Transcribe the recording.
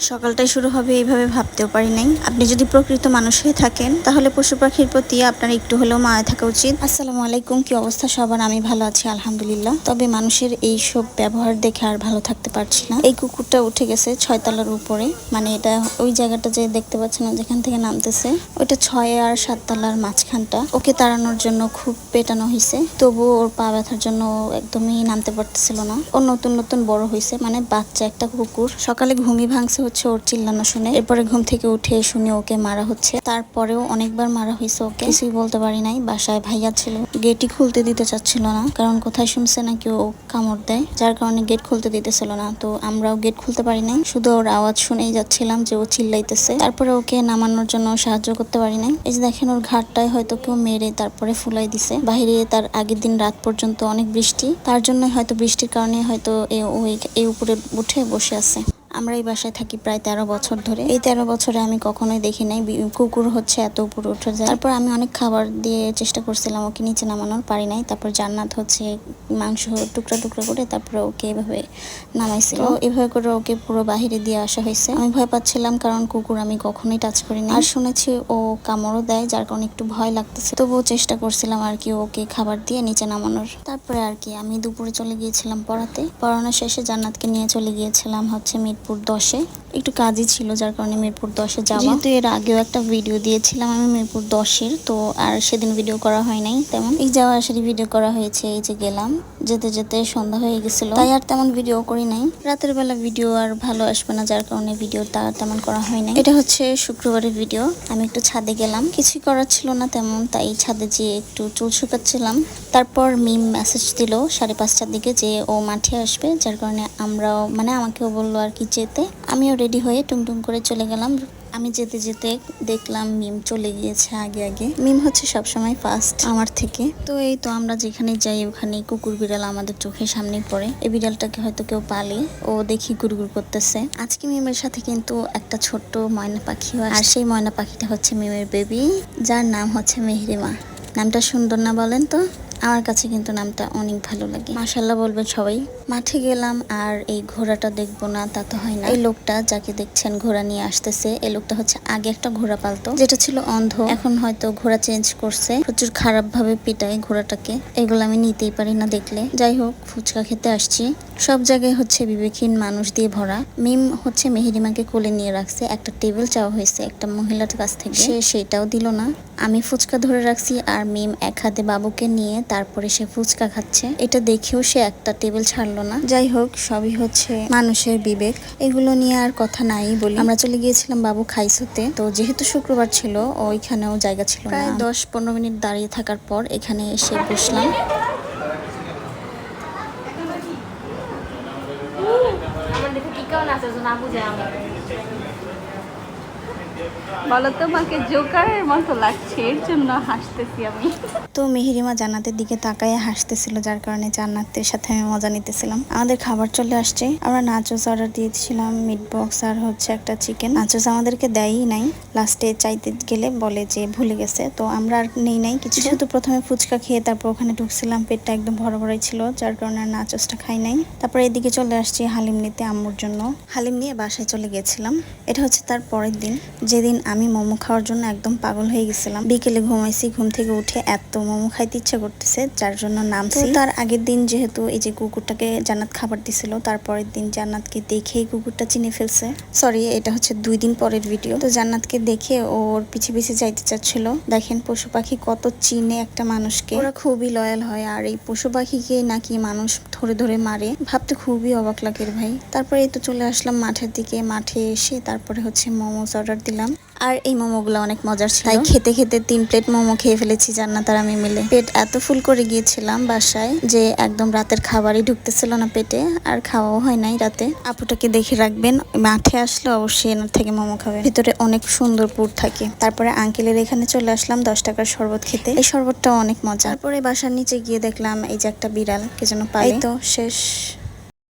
সকালটাই শুরু হবে এইভাবে ভাবতেও পারি নাই। আপনি যদি প্রকৃত মানুষ হয়ে থাকেন, তাহলে পশু পাখির প্রতি আপনার একটু হলেও মায়া থাকা উচিত। আসসালামু আলাইকুম, কি অবস্থা সবার? আমি ভালো আছি, আলহামদুলিল্লাহ। তবে মানুষের এই সব ব্যবহার দেখে আর ভালো থাকতে পারছি না। এই কুকুরটা উঠে গেছে ছয়তলার উপরে। মানে এটা ওই জায়গাটা যে দেখতে পাচ্ছেন যেখান থেকে নামতেছে, ওইটা ছয় আর সাততলার মাঝখানটা। ওকে তাড়ানোর জন্য খুব পেটানো হয়েছে তবু ওর পা ব্যথার জন্য একদমই নামতে পারতেছিল না। ও নতুন নতুন বড় হয়েছে মানে বাচ্চা একটা কুকুর। সকালে ঘুমি ভাঙছে হচ্ছে ওর চিল্লানো শুনে। এরপরে ঘুম থেকে উঠে শুনে ওকে মারা হচ্ছে। তারপরেও অনেকবার মারা হয়েছে ওকে। কিছুই বলতে পারি নাই, বাসায় ভাইয়া ছিল। গেটই খুলতে দিতে চাচ্ছিল না, কারণ কোথায় শুনছে নাকি ও কামড় দেয়। যার কারণে গেট খুলতে দিতেছিল না। তো আমরাও গেট খুলতে পারি নাই। শুধু ওর আওয়াজ শুনেই যাচ্ছিলাম যে ও চিল্লাইতেছে। তারপরে ওকে নামানোর জন্য সাহায্য করতে পারি নাই। এই যে দেখেন ওর ঘাটটায় হয়তো কেউ মেরে তারপরে ফুলাই দিছে। বাইরে তার আগের দিন রাত পর্যন্ত অনেক বৃষ্টি। তার জন্য হয়তো বৃষ্টির কারণে হয়তো এই উপরে উঠে বসে আছে। আমরা এই বাসায় থাকি প্রায় তেরো বছর ধরে। এই তেরো বছরে আমি কখনোই দেখি নাই কুকুর হচ্ছে এত উপরে উঠে যায়। তারপর আমি অনেক খাবার দিয়ে চেষ্টা করছিলাম ওকে নিচে নামানোর, পারি নাই। তারপর জান্নাত হচ্ছে মাংস টুকরা টুকরা করে তারপরে ওকে এভাবে নামাইছিল এভাবে করে ওকে পুরো বাহিরে দিয়ে আসা হয়েছে। আমি ভয় পাচ্ছিলাম কারণ কুকুর আমি কখনোই টাচ করি করিনি আর শুনেছি ও কামড়ও দেয়, যার কারণে একটু ভয় লাগতেছে। তবুও চেষ্টা করছিলাম আর কি ওকে খাবার দিয়ে নিচে নামানোর। তারপরে আর কি আমি দুপুরে চলে গিয়েছিলাম পড়াতে। পড়ানো শেষে জান্নাতকে নিয়ে চলে গিয়েছিলাম হচ্ছে মিরপুর দশে। একটু কাজই ছিল যার কারণে মিরপুর দশে যাওয়া। যেহেতু এর আগেও একটা ভিডিও দিয়েছিলাম আমি মিরপুর দশের তো আর সেদিন ভিডিও করা হয় নাই তেমন। এই যাওয়া আসারই ভিডিও করা হয়েছে এই যে গেলাম। যেতে যেতে সন্ধ্যা হয়ে গেছিল। তাই আর তেমন ভিডিও করি নাই। রাতের বেলা ভিডিও আর ভালো আসবে না যার কারণে ভিডিও তা তেমন করা হয় নাই। এটা হচ্ছে শুক্রবারের ভিডিও আমি একটু ছাদে গেলাম। কিছুই করার ছিল না তেমন তাই ছাদে যেয়ে একটু চুল শুকাচ্ছিলাম। তারপর মিম মেসেজ দিল সাড়ে পাঁচটার দিকে যে ও মাঠে আসবে যার কারণে আমরাও মানে আমাকেও বলল আর কি যেতে আমিও রেডি হয়ে টুংটুং করে চলে গেলাম। আমি যেতে যেতে দেখলাম মিম চলে গিয়েছে আগে আগে। মিম হচ্ছে সবসময় ফার্স্ট আমার থেকে। তো এই তো আমরা যেখানে যাই ওখানে কুকুর বিড়াল আমাদের চোখের সামনে পড়ে। এই বিড়ালটাকে হয়তো কেউ পালে। ও দেখি গুড়গুড় করতেছে। আজকে মিমের সাথে কিন্তু একটা ছোট্ট ময়না পাখিও। আর সেই ময়না পাখিটা হচ্ছে মিমের বেবি যার নাম হচ্ছে মেহরিমা। নামটা সুন্দর না বলেন তো? আমার কাছে কিন্তু নামটা অনেক ভালো লাগে। মাশাল্লাহ বলবেন সবাই। মাঠে গেলাম আর এই ঘোড়াটা দেখব না, তা তো হয় না। এই লোকটা যাকে দেখছেন ঘোড়া নিয়ে আসতেছে, এই লোকটা হচ্ছে আগে একটা ঘোড়া পালতো, যেটা ছিল অন্ধ। এখন হয়তো ঘোড়া চেঞ্জ করছে, প্রচুর খারাপ ভাবে পিটায় ঘোড়াটাকে। এগুলো আমি নিতেই পারি না দেখলে। যাই হোক, ফুচকা খেতে আসছি। সব জায়গায় হচ্ছে বিবেকহীন মানুষ দিয়ে ভরা। মিম হচ্ছে মেহেরিমাকে কোলে নিয়ে রাখছে, একটা টেবিল চাওয়া হয়েছে একটা মহিলার কাছ থেকে। সে সেটাও দিল না। আমি ফুচকা ধরে রাখছি আর মিম এক হাতে বাবুকে নিয়ে তারপরে সে ফুচকা খাচ্ছে। এটা দেখেও সে একটা টেবিল ছাড়লো না। যাই হোক সবই হচ্ছে মানুষের বিবেক। এগুলো নিয়ে আর কথা নাই বলি। আমরা চলে গিয়েছিলাম বাবু খাইসুতে। তো যেহেতু শুক্রবার ছিল ওইখানেও জায়গা ছিল প্রায় দশ পনেরো মিনিট দাঁড়িয়ে থাকার পর এখানে এসে বসলাম। আমার দেখে কি আছে না বুঝে আমি বলো, তোমাকে জোকারের মতো লাগছে, এর জন্য হাসতেছি আমি। তো মেহেরিমা জান্নাতের দিকে তাকায় হাসতেছিল, যার কারণে জান্নাতের সাথে আমি মজা নিতেছিলাম। আমাদের খাবার চলে আসছে। আমরা নাচোস অর্ডার দিয়েছিলাম মিট বক্স আর হচ্ছে একটা চিকেন নাচোস আমাদেরকে দেয়ই নাই। লাস্টে চাইতে গেলে বলে যে ভুলে গেছে, তো আমরা আর নেই নাই কিছু। যেহেতু প্রথমে ফুচকা খেয়ে তারপর ওখানে ঢুকছিলাম, পেটটা একদম ভরা ভরাই ছিল, যার কারণে আর নাচোসটা খাই নাই। তারপর এদিকে চলে আসছি হালিম নিতে আম্মুর জন্য। হালিম নিয়ে বাসায় চলে গেছিলাম। এটা হচ্ছে তার পরের দিন। যেদিন আমি মোমো খাওয়ার জন্য একদম পাগল হয়ে গেছিলাম, বিকেলে ঘুমাইছি, ঘুম থেকে উঠে এত মোমো খাইতে ইচ্ছা করতেছে, যার জন্য নামছি। তার আগের দিন যেহেতু এই যে কুকুরটাকে জান্নাত খাবার দিছিল তারপরের দিন জান্নাতকে দেখেই কুকুরটা চিনে ফেলছে। সরি এটা হচ্ছে দুই দিন পরের ভিডিও তো জান্নাতকে দেখে ওর পিছে পিছে যাইতে চাচ্ছিল। দেখেন পশু পাখি কত চিনে একটা মানুষকে। ওরা খুবই লয়াল হয়, আর এই পশু পাখিকে নাকি মানুষ ধরে ধরে মারে। ভাবতে খুবই অবাক লাগে ভাই। তারপরে এই তো চলে আসলাম মাঠের দিকে। মাঠে এসে তারপরে হচ্ছে মোমোস অর্ডার দিলাম। আর এই মোমোগুলো অনেক মজার ছিল। তাই খেতে খেতে তিন প্লেট মোমো খেয়ে ফেলেছি জান্নাত আর আমি মিলে। পেট এত ফুল করে গিয়েছিলাম বাসায় যে একদম রাতের খাবারই ঢুকতেছিল না পেটে আর খাওয়াও হয় নাই রাতে। আপুটাকে দেখে রাখবেন মাঠে আসলে অবশ্যই এনার থেকে মোমো খাবেন ভিতরে অনেক সুন্দর পুর থাকে। তারপরে আঙ্কেলের এখানে চলে আসলাম দশ টাকার শরবত খেতে। এই শরবতটাও অনেক মজা তারপরে বাসার নিচে গিয়ে দেখলাম এই যে একটা বিড়াল কে যেন পাই তো শেষ।